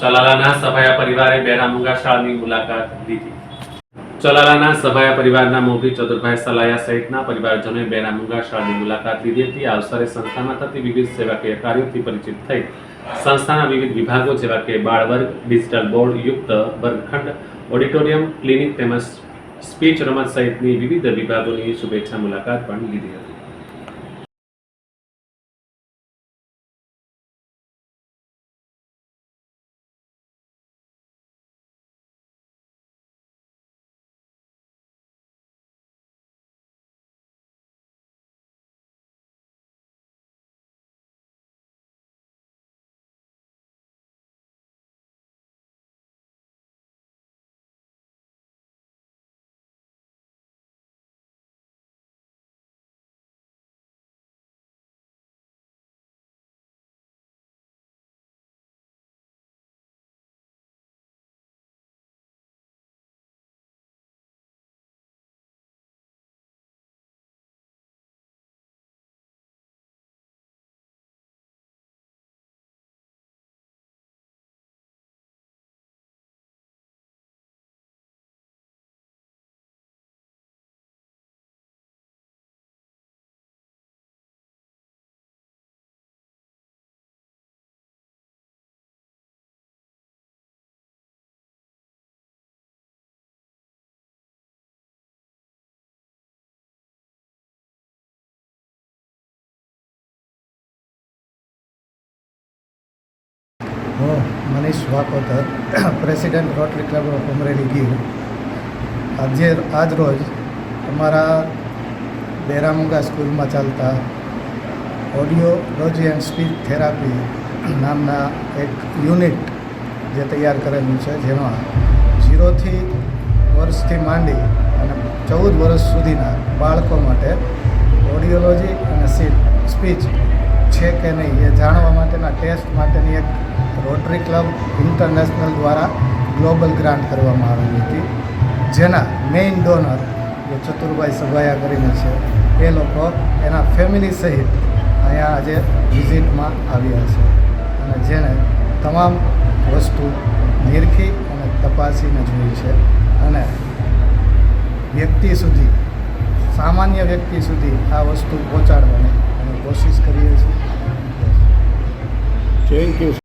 ચલાલાના સભાયા પરિવારે બેરામુંગા શાળાની મુલાકાત લીધી. ચલાલાના સભાયા પરિવારના મોભી ચતુરભાઈ સલાયા સહિતના પરિવારજનોએ બેરામુંગા શાળાની મુલાકાત લીધી હતી. આ અવસરે સંસ્થામાં થતી વિવિધ સેવાકીય કાર્યોથી પરિચિત થઈ સંસ્થાના વિવિધ વિભાગો જેવા કે બાળવર્ગ, ડિજિટલ બોર્ડ, યુક્ત વર્ગખંડ, ઓડિટોરિયમ, ક્લિનિક તેમજ સ્પીચ રમત સહિતની વિવિધ વિભાગોની શુભેચ્છા મુલાકાત પણ લીધી હતી. હું Manish Vakotar president Rotary Club of Amreli Gir. આજે, આજ રોજ અમારા બેરામુંગા સ્કૂલમાં ચાલતા ઓડિયોલોજી એન્ડ સ્પીચ થેરાપી નામના એક યુનિટ જે તૈયાર કરેલું છે, જેમાં ઝીરોથી વર્ષથી માંડી અને ચૌદ વર્ષ સુધીના બાળકો માટે ઓડિયોલોજી અને સ્પીચ છે કે નહીં એ જાણવા માટેના ટેસ્ટ માટેની એક રોટરી ક્લબ ઇન્ટરનેશનલ દ્વારા ગ્લોબલ ગ્રાન્ટ કરવામાં આવેલી હતી, જેના મેઇન ડોનર જે ચતુરભાઈ સભાયા કરીને છે, એ લોકો એના ફેમિલી સહિત અહીંયા આજે વિઝિટમાં આવ્યા છે. અને જેણે તમામ વસ્તુ નિરખી અને તપાસીને જોઈ છે. અને વ્યક્તિ સુધી, સામાન્ય વ્યક્તિ સુધી આ વસ્તુ પહોંચાડવાની કોશિશ કરીએ છીએ. Thank you